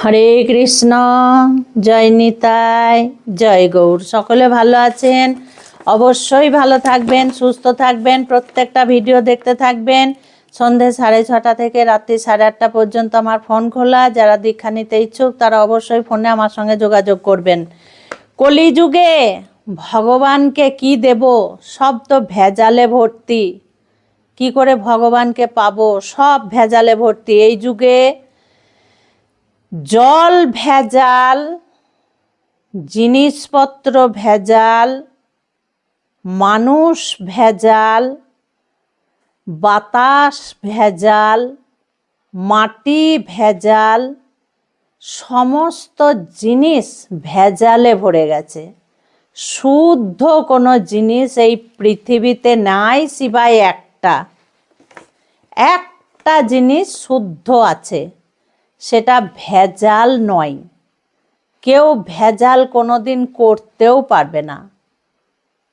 হরে কৃষ্ণ, জয় নিতাই, জয় গৌর। সকলে ভালো আছেন? অবশ্যই ভালো থাকবেন, সুস্থ থাকবেন, প্রত্যেকটা ভিডিও দেখতে থাকবেন। সন্ধে সাড়ে ছটা থেকে রাত্রি সাড়ে আটটা পর্যন্ত আমার ফোন খোলা। যারা দীক্ষা নিতে ইচ্ছুক, তারা অবশ্যই ফোনে আমার সঙ্গে যোগাযোগ করবেন। কলিযুগে ভগবানকে কি দেব? সব তো ভেজালে ভর্তি। কি করে ভগবানকে পাবো? সব ভেজালে ভর্তি। এই যুগে জল ভেজাল, জিনিসপত্র ভেজাল, মানুষ ভেজাল, বাতাস ভেজাল, মাটি ভেজাল, সমস্ত জিনিস ভেজালে ভরে গেছে। শুদ্ধ কোনো জিনিস এই পৃথিবীতে নাই সিবাই একটা। একটা জিনিস শুদ্ধ আছে। সেটা ভেজাল নয়। কেউ ভেজাল কোনো দিন করতেও পারবে না।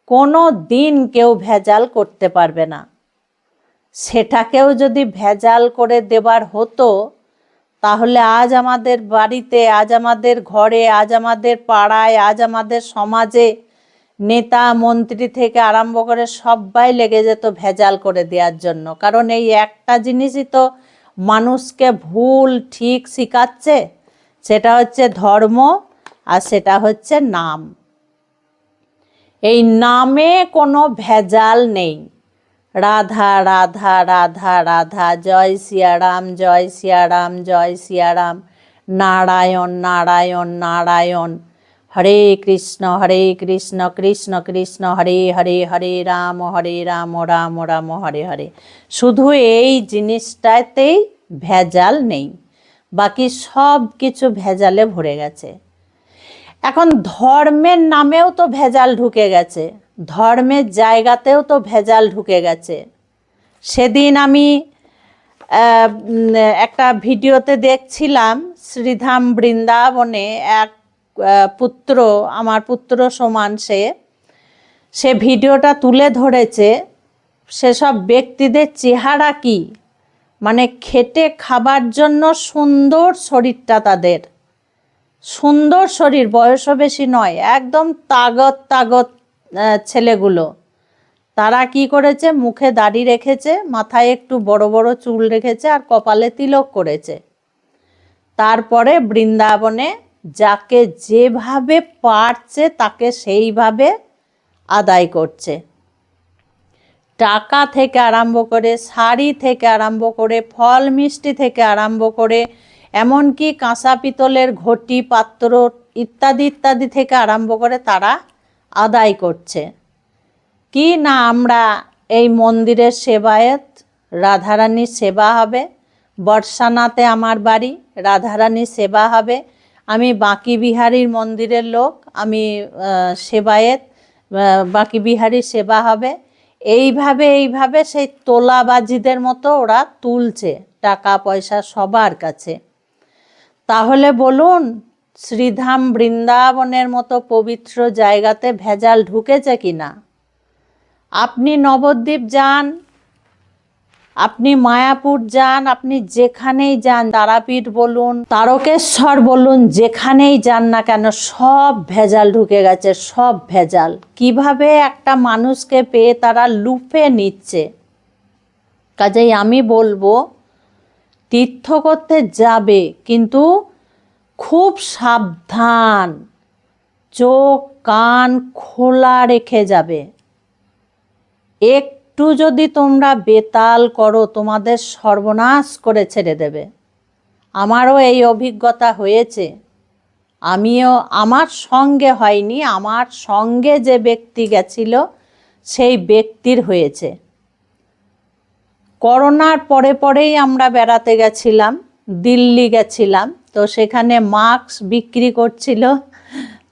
কোনো দিন কেউ ভেজাল করতে পারবে না। সেটাকেও যদি ভেজাল করে দেবার হতো, তাহলে আজ আমাদের বাড়িতে, আজ আমাদের ঘরে, আজ আমাদের পাড়ায়, আজ আমাদের সমাজে নেতা, মন্ত্রী থেকে আরম্ভ করে সবাই লেগে যেত ভেজাল করে দেওয়ার জন্য। কারণ এই একটা জিনিসই তো মানুষকে ভুল ঠিক শেখাচ্ছে, সেটা হচ্ছে ধর্ম আর সেটা হচ্ছে নাম। এই নামে কোনো ভেজাল নেই। রাধা রাধা রাধা রাধা, জয় সিয়ারাম জয় সিয়ারাম জয় সিয়ারাম, নারায়ণ নারায়ণ নারায়ণ হরে কৃষ্ণ হরে কৃষ্ণ কৃষ্ণ কৃষ্ণ, হরে হরে হরে রাম হরে রাম রাম রাম, হরে হরে। শুধু এই জিনিসটাতেই ভেজাল নেই, বাকি সব কিছু ভেজালে ভরে গেছে। এখন ধর্মের নামেও তো ভেজাল ঢুকে গেছে, ধর্মের জায়গাতেও তো ভেজাল ঢুকে গেছে। সেদিন আমি একটা ভিডিওতে দেখছিলাম, শ্রীধাম বৃন্দাবনে এক পুত্র, আমার পুত্র সমান সে সে ভিডিওটা তুলে ধরেছে, সেসব ব্যক্তিদের চেহারা কি? মানে খেটে খাবার জন্য সুন্দর শরীরটা তাদের। সুন্দর শরীর বয়সও বেশি নয়, একদম তাগত তাগত ছেলেগুলো। তারা কি করেছে? মুখে দাড়ি রেখেছে, মাথায় একটু বড় বড় চুল রেখেছে আর কপালে তিলক করেছে। তারপরে বৃন্দাবনে যাকে যেভাবে পারছে, তাকে সেইভাবে আদায় করছে। টাকা থেকে আরম্ভ করে, শাড়ি থেকে আরম্ভ করে, ফল, মিষ্টি থেকে আরম্ভ করে, এমনকি কাঁসা পিতলের ঘটি, পাত্র ইত্যাদি ইত্যাদি থেকে আরম্ভ করে তারা আদায় করছে। কি না আমরা এই মন্দিরের সেবায়ত? রাধারানীর সেবা হবে। বর্ষানাতে আমার বাড়ি, রাধারানীর সেবা হবে। আমি বাঁকি বিহারীর মন্দিরের লোক, আমি সেবায়েত বাঁকি বিহারীর সেবা হবে। এইভাবে এইভাবে সেই তোলাবাজিদের মতো ওরা তুলছে টাকা পয়সা সবার কাছে। তাহলে বলুন, শ্রীধাম বৃন্দাবনের মতো পবিত্র জায়গাতে ভেজাল ঢুকেছে কি না আপনি নবদ্বীপ যান আপনি মায়াপুর যান, আপনি যেখানেই যান, তারাপীঠ বলুন, তারকেশ্বর বলুন, যেখানেই যান না কেন, সব ভেজাল ঢুকে গেছে, সব ভেজাল। কীভাবে একটা মানুষকে পেয়ে তারা লুপে নিচ্ছে? কাজেই আমি বলব, তীর্থ করতে যাবে, কিন্তু খুব সাবধান। চোখ, কান খোলা রেখে যাবে। একটু যদি তোমরা বেতাল করো, তোমাদের সর্বনাশ করে ছেড়ে দেবে। আমারও এই অভিজ্ঞতা হয়েছে। আমিও আমার সঙ্গে হয়নি, আমার সঙ্গে যে ব্যক্তি গেছিল, সেই ব্যক্তির হয়েছে। করোনার পরে পরেই আমরা বেড়াতে গেছিলাম, দিল্লি গেছিলাম, তো সেখানে মাস্ক বিক্রি করছিল।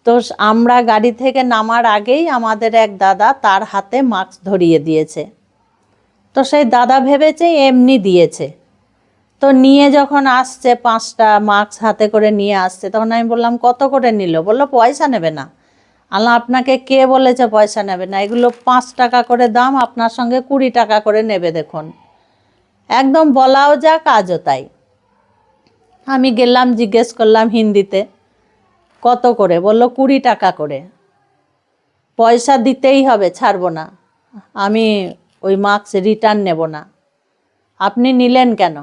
তো আমরা গাড়ি থেকে নামার আগেই আমাদের এক দাদা তার হাতে মাস্ক ধরিয়ে দিয়েছে। তো সেই দাদা ভেবেছে এমনি দিয়েছে। তো নিয়ে যখন আসছে, পাঁচটা মাস্ক হাতে করে নিয়ে আসছে, তখন আমি বললাম, কত করে নিল? বলল, পয়সা নেবে না। আল্লাহ আপনাকে কে বলেছে পয়সা নেবে না? এগুলো পাঁচ টাকা করে দাম, আপনার সঙ্গে কুড়ি টাকা করে নেবে দেখুন। একদম বলাও যা, কাজও তাই। আমি গেলাম, জিজ্ঞেস করলাম হিন্দিতে। কত করে? বলল কুড়ি টাকা করে। পয়সা দিতেই হবে, ছাড়বো না। আমি ওই মাস্ক রিটার্ন নেব না। আপনি নিলেন কেন?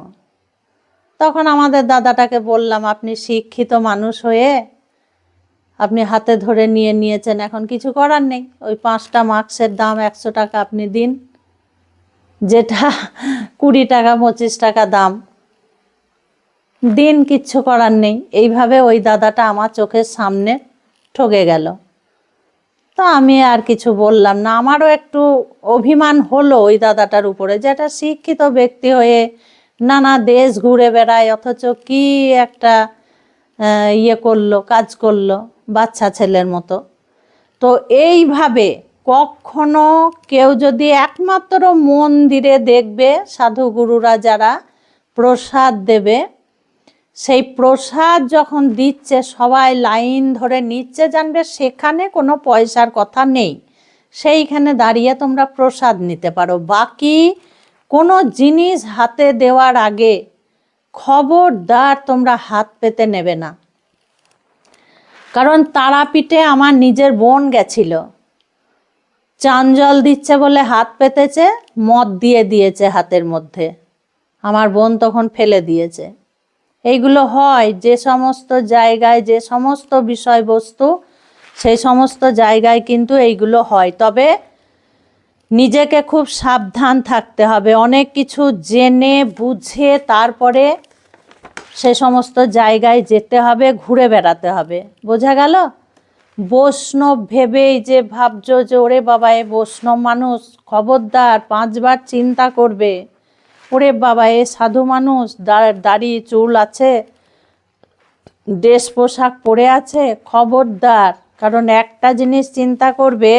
তখন আমাদের দাদাটাকে বললাম, আপনি শিক্ষিত মানুষ হয়ে আপনি হাতে ধরে নিয়ে নিয়েছেন, এখন কিছু করার নেই। ওই পাঁচটা মাস্কের দাম একশো টাকা আপনি দিন। যেটা কুড়ি টাকা, পঁচিশ টাকা দাম। দিন কিচ্ছু করার নেই। এইভাবে ওই দাদাটা আমার চোখের সামনে ঠকে গেল। তো আমি আর কিছু বললাম না। আমারও একটু অভিমান হলো ওই দাদাটার উপরে যেটা শিক্ষিত ব্যক্তি হয়ে নানা দেশ ঘুরে বেড়ায়, অথচ কি একটা ইয়ে করল, কাজ করল বাচ্চা ছেলের মতো। তো এইভাবে কখনো কেউ যদি একমাত্র মন্দিরে দেখবে, সাধুগুরুরা যারা প্রসাদ দেবে সেই প্রসাদ যখন দিচ্ছে, সবাই লাইন ধরে নিচ্ছে, জানবে সেখানে কোনো পয়সার কথা নেই। সেইখানে দাঁড়িয়ে তোমরা প্রসাদ নিতে পারো। বাকি কোনো জিনিস হাতে দেওয়ার আগে খবরদার তোমরা হাত পেতে নেবে না। কারণ তারাপীঠে আমার নিজের বোন গেছিল। চান জল দিচ্ছে বলে হাত পেতেছে, মদ দিয়ে দিয়েছে হাতের মধ্যে। আমার বোন তখন ফেলে দিয়েছে। এইগুলো হয় যে সমস্ত জায়গায়, যে সমস্ত বিষয়বস্তু, সেই সমস্ত জায়গায় কিন্তু এইগুলো হয়। তবে নিজেকে খুব সাবধান থাকতে হবে। অনেক কিছু জেনে, বুঝে তারপরে সে সমস্ত জায়গায় যেতে হবে, ঘুরে বেড়াতে হবে। বোঝা গেল? বৈষ্ণব ভেবেই যে ভাবছ যে, ওরে বাবা, এ বৈষ্ণব মানুষ খবরদার, পাঁচবার চিন্তা করবে। ওরে বাবা, এ সাধু মানুষ, দাড়ি চুল আছে ড্রেস পোশাক পরে আছে, খবরদার। কারণ একটা জিনিস চিন্তা করবে,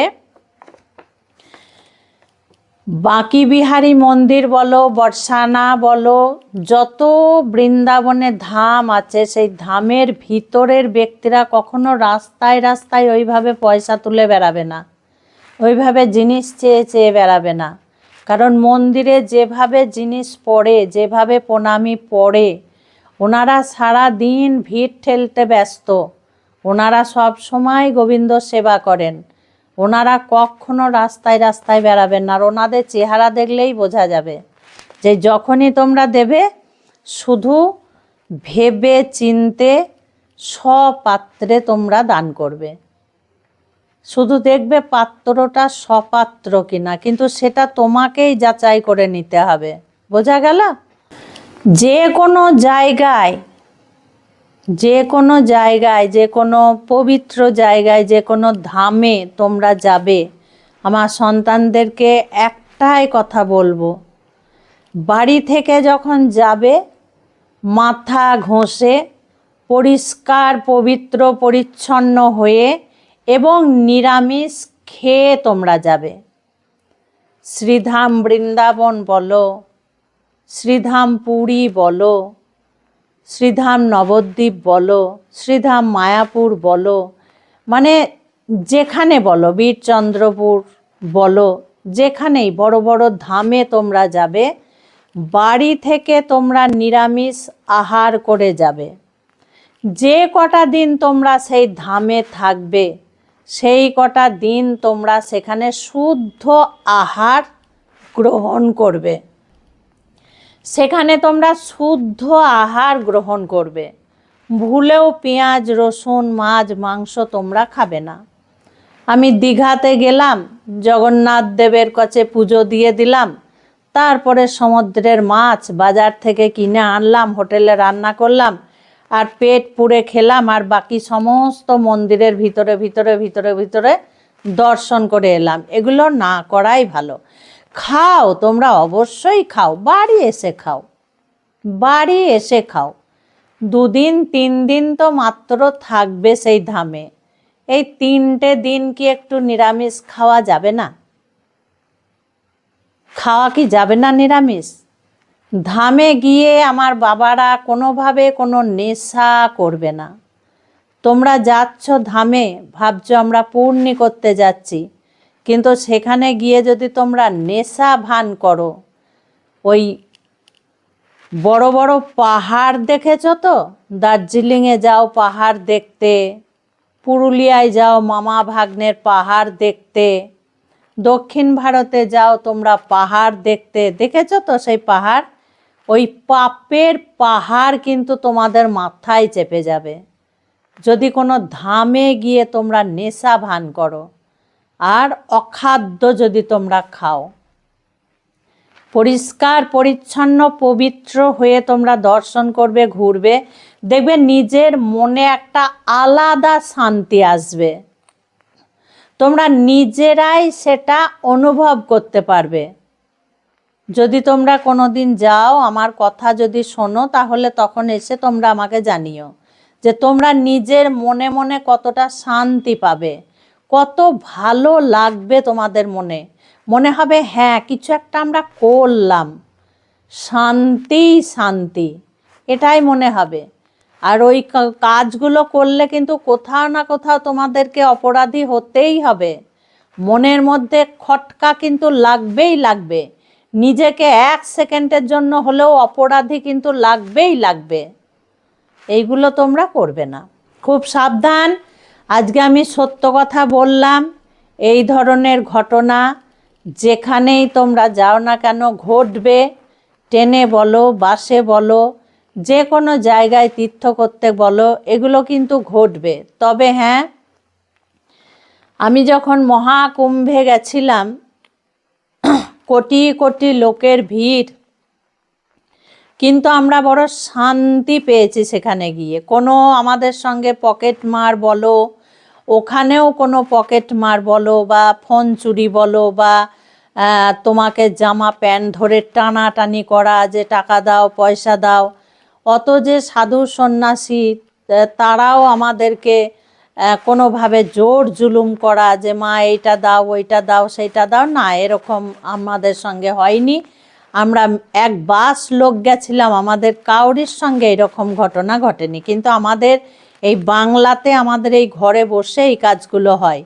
বাঁকি বিহারী মন্দির বলো, বর্ষানা বলো, যত বৃন্দাবনে ধাম আছে, সেই ধামের ভিতরের ব্যক্তিরা কখনো রাস্তায় রাস্তায় ওইভাবে পয়সা তুলে বেড়াবে না। ওইভাবে জিনিস চেয়ে চেয়ে বেড়াবে না। কারণ মন্দিরে যেভাবে জিনিস পড়ে, যেভাবে প্রণামী পড়ে, ওনারা সারা দিন ভিড় ঠেলতে ব্যস্ত। ওনারা সব সময় গোবিন্দ সেবা করেন। ওনারা কখনো রাস্তায় রাস্তায় বেড়াবেন না আর ওনাদের চেহারা দেখলেই বোঝা যাবে যে যখনই তোমরা দেবে, শুধু ভেবে চিনতে সপাত্রে তোমরা দান করবে। শুধু দেখবে পাত্রটা সপাত্র কিনা, কিন্তু সেটা তোমাকেই যাচাই করে নিতে হবে। বোঝা গেল? যে কোনো জায়গায়, যে কোনো জায়গায়, যে কোনো পবিত্র জায়গায়, যে কোনো ধামে তোমরা যাবে। আমার সন্তানদেরকে একটাই কথা বলব। বাড়ি থেকে যখন যাবে, মাথা ঘষে পরিষ্কার, পবিত্র, পরিচ্ছন্ন হয়ে এবং নিরামিষ খেয়ে তোমরা যাবে। শ্রীধাম বৃন্দাবন বলো, শ্রীধাম পুরী বলো, শ্রীধাম নবদ্বীপ বলো, শ্রীধাম মায়াপুর বলো মানে যেখানে বলো, বীরচন্দ্রপুর বলো, যেখানেই বড় বড় ধামে তোমরা যাবে, বাড়ি থেকে তোমরা নিরামিষ আহার করে যাবে। যে কটা দিন তোমরা সেই ধামে থাকবে সেই কটা দিন তোমরা সেখানে শুদ্ধ আহার গ্রহণ করবে। সেখানে তোমরা শুদ্ধ আহার গ্রহণ করবে। ভুলেও পেঁয়াজ, রসুন, মাছ, মাংস তোমরা খাবে না। আমি দীঘাতে গেলাম, জগন্নাথ দেবের কাছে পুজো দিয়ে দিলাম, তারপরে সমুদ্রের মাছ বাজার থেকে কিনে আনলাম, হোটেলে রান্না করলাম আর পেট পুড়ে খেলাম আর বাকি সমস্ত মন্দিরের ভিতরে ভিতরে ভিতরে ভিতরে দর্শন করে এলাম। এগুলো না করাই ভালো। খাও, তোমরা অবশ্যই খাও। বাড়ি এসে খাও। বাড়ি এসে খাও। দুদিন, তিন দিন তো মাত্র থাকবে সেই ধামে। এই তিনটে দিন কি একটু নিরামিষ খাওয়া যাবে না? খাওয়া কি যাবে না নিরামিষ? ধামে গিয়ে আমার বাবারা কোনোভাবে কোনো নেশা করবে না। তোমরা যাচ্ছ ধামে, ভাবছ আমরা পূর্ণি করতে যাচ্ছি। কিন্তু সেখানে গিয়ে যদি তোমরা নেশা ভান করো, ওই বড় বড় পাহাড় দেখেছ তো? দার্জিলিংয়ে যাও পাহাড় দেখতে, পুরুলিয়ায় যাও মামা ভাগ্নের পাহাড় দেখতে, দক্ষিণ ভারতে যাও তোমরা পাহাড় দেখতে। দেখেছ তো সেই পাহাড়? ওই পাপের পাহাড় কিন্তু তোমাদের মাথায় চেপে যাবে। যদি কোনো ধামে গিয়ে তোমরা নেশা ভান করো, আর অখাদ্য যদি তোমরা খাও, পরিষ্কার, পরিচ্ছন্ন, পবিত্র হয়ে তোমরা দর্শন করবে, ঘুরবে, দেখবে নিজের মনে একটা আলাদা শান্তি আসবে। তোমরা নিজেরাই সেটা অনুভব করতে পারবে। যদি তোমরা কোনো দিন যাও, আমার কথা যদি শোনো, তাহলে তখন এসে তোমরা আমাকে জানিও যে তোমরা নিজের মনে মনে কতটা শান্তি পাবে। কত ভালো লাগবে তোমাদের মনে। মনে হবে হ্যাঁ কিছু একটা আমরা করলাম। শান্তি শান্তি। এটাই মনে হবে। আর ওই কাজগুলো করলে কিন্তু কোথাও না কোথাও তোমাদেরকে অপরাধী হতেই হবে। মনের মধ্যে খটকা কিন্তু লাগবেই লাগবে। নিজেকে এক সেকেন্ডের জন্য হলেও অপরাধী কিন্তু লাগবেই লাগবে। এইগুলো তোমরা করবে না। খুব সাবধান। আজকে আমি সত্য কথা বললাম। এই ধরনের ঘটনা যেখানেই তোমরা যাও না কেন ঘটবে। ট্রেনে বলো, বাসে বলো, যে কোনো জায়গায় তীর্থ করতে বলো, এগুলো কিন্তু ঘটবে। তবে হ্যাঁ আমি যখন মহাকুম্ভে গেছিলাম কোটি কোটি লোকের ভিড়। কিন্তু আমরা বড় শান্তি পেয়েছি সেখানে গিয়ে। কোনো আমাদের সঙ্গে পকেট মার বলো, ওখানেও কোনো পকেট মার বলো বা ফোন চুরি বলো বা তোমাকে জামা প্যান্ট ধরে টানাটানি করা, যে টাকা দাও, পয়সা দাও, অত যে সাধু সন্ন্যাসী তারাও আমাদেরকে কোনোভাবে জোর জুলুম করা যে, মা, এইটা দাও, ওইটা দাও, সেইটা দাও। না, এরকম আমাদের সঙ্গে হয়নি। আমরা এক বাস লোক গেছিলাম, আমাদের কাউরির সঙ্গে এরকম ঘটনা ঘটেনি। কিন্তু আমাদের এই বাংলাতে আমাদের এই ঘরে বসে এই কাজগুলো হয়।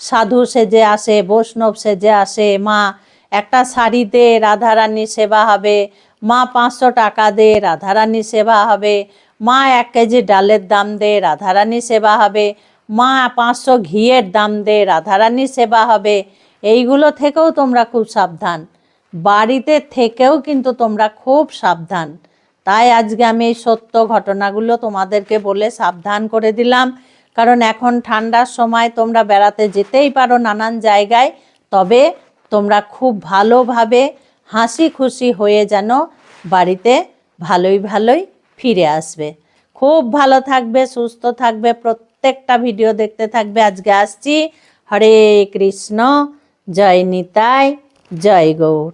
সাধু সেজে আসে, বৈষ্ণব সেজে আসে, মা, একটা শাড়ি দে রাধারানী সেবা হবে। মা, পাঁচশো টাকা দে রাধারানী সেবা হবে। মা এক কেজি ডালের দাম দে, রাধারানী সেবা হবে। মা পাঁচশো ঘিয়ের দাম দে, রাধারানী সেবা হবে। এইগুলো থেকেও তোমরা খুব সাবধান। বাড়িতে থেকেও কিন্তু তোমরা খুব সাবধান। তাই আজকে আমি এই সত্য ঘটনাগুলো তোমাদেরকে বলে সাবধান করে দিলাম। কারণ এখন ঠান্ডার সময় তোমরা বেড়াতে যেতেই পারো নানান জায়গায়। তবে তোমরা খুব ভালোভাবে হাসি খুশি হয়ে যেন বাড়িতে ভালোই ভালোই ফিরে আসবে। খুব ভালো থাকবে, সুস্থ থাকবে, প্রত্যেকটা ভিডিও দেখতে থাকবে। আজকে আসছি। হরে কৃষ্ণ, জয় নিতাই, জয় গৌর।